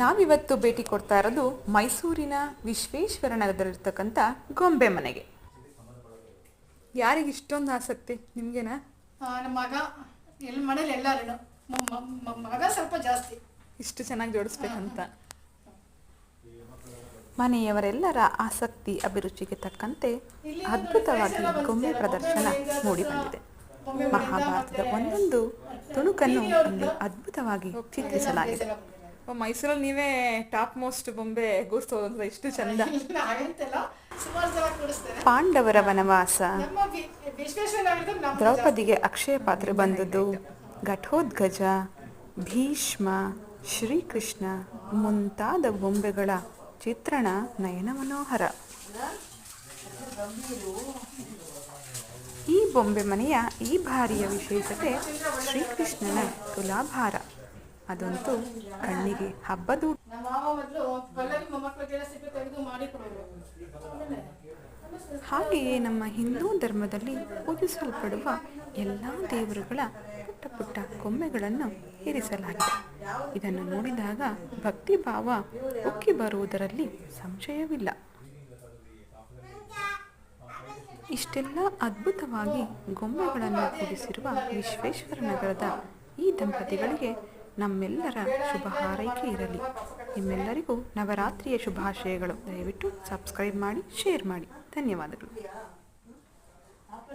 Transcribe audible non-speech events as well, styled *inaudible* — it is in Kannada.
ನಾವಿವತ್ತು ಭೇಟಿ ಕೊಡ್ತಾ ಇರೋದು ಮೈಸೂರಿನ ವಿಶ್ವೇಶ್ವರ ನಗರದಲ್ಲಿರ್ತಕ್ಕಂಥ ಗೊಂಬೆ ಮನೆಗೆ. ಯಾರಿಗೆ ಇಷ್ಟೊಂದು ಆಸಕ್ತಿ? ನಿಮ್ಗೆನಾ? ನಮ್ಮ ಮಗ ಎಲ್ಲ ಮನೇಲಿ ಎಲ್ಲರೂ ಮಗ ಸ್ವಲ್ಪ ಜಾಸ್ತಿ. ಇಷ್ಟು ಚೆನ್ನಾಗಿ ಜೋಡಿಸ್ಬೇಕಂತ. ಮನೆಯವರೆಲ್ಲರ ಆಸಕ್ತಿ ಅಭಿರುಚಿಗೆ ತಕ್ಕಂತೆ ಅದ್ಭುತವಾಗಿ ಗೊಂಬೆ ಪ್ರದರ್ಶನ ಮೂಡಿಬಂದಿದೆ ಮಹಾಭಾರತದ ಒಂದೊಂದು ತುಣುಕನ್ನು ಇಲ್ಲಿ ಅದ್ಭುತವಾಗಿ ಚಿತ್ರಿಸಲಾಗಿದೆ. ಮೈಸೂರಲ್ಲಿ ನೀವೇ ಟಾಪ್ ಮೋಸ್ಟ್ ಬೊಂಬೆ ಗೂಡ್ಸೋದು ಅಂದ್ರೆ ಇಷ್ಟು ಚಂದ. *laughs* ಸುಮಾರು ಕೂಡಿಸ್ತೇವೆ ಪಾಂಡವರ ವನವಾಸ. ನಮ್ಮ ವಿ- ವಿಶ್ವೇಶ್ವರ ನಮ್ಮ ದ್ರೌಪದಿಗೆ ಅಕ್ಷಯ ಪಾತ್ರ ಬಂದದ್ದು. ಘಟೋದ್ಗಜ ಭೀಷ್ಮ ಶ್ರೀಕೃಷ್ಣ ಮುಂತಾದ ಬೊಂಬೆಗಳ ಚಿತ್ರಣ ನಯನ ಮನೋಹರ. ಈ ಬೊಂಬೆ ಮನೆಯ ಈ ಬಾರಿಯ ವಿಶೇಷತೆ ಶ್ರೀಕೃಷ್ಣನ ತುಲಾಭಾರ. ಅದಂತೂ ಕಣ್ಣಿಗೆ ಹಬ್ಬದ ಹಾಗೆಯೇ ನಮ್ಮ ಹಿಂದೂ ಧರ್ಮದಲ್ಲಿ ಪೂಜಿಸಲ್ಪಡುವ ಎಲ್ಲ ದೇವರುಗಳ ಪುಟ್ಟ ಪುಟ್ಟ ಗೊಂಬೆಗಳನ್ನು ಇರಿಸಲಾಗಿದೆ. ಇದನ್ನು ನೋಡಿದಾಗ ಭಕ್ತಿ ಭಾವ ಉಕ್ಕಿ ಬರುವುದರಲ್ಲಿ ಸಂಶಯವಿಲ್ಲ. ಇಷ್ಟೆಲ್ಲ ಅದ್ಭುತವಾಗಿ ಗೊಂಬೆಗಳನ್ನು ಕೂಡಿಸಿರುವ ವಿಶ್ವೇಶ್ವರ ನಗರದ ಈ ದಂಪತಿಗಳಿಗೆ ನಮ್ಮೆಲ್ಲರ ಶುಭ ಹಾರೈಕೆ ಇರಲಿ. ನಿಮ್ಮೆಲ್ಲರಿಗೂ ನವರಾತ್ರಿಯ ಶುಭಾಶಯಗಳು. ದಯವಿಟ್ಟು ಸಬ್ಸ್ಕ್ರೈಬ್ ಮಾಡಿ ಶೇರ್ ಮಾಡಿ. ಧನ್ಯವಾದಗಳು.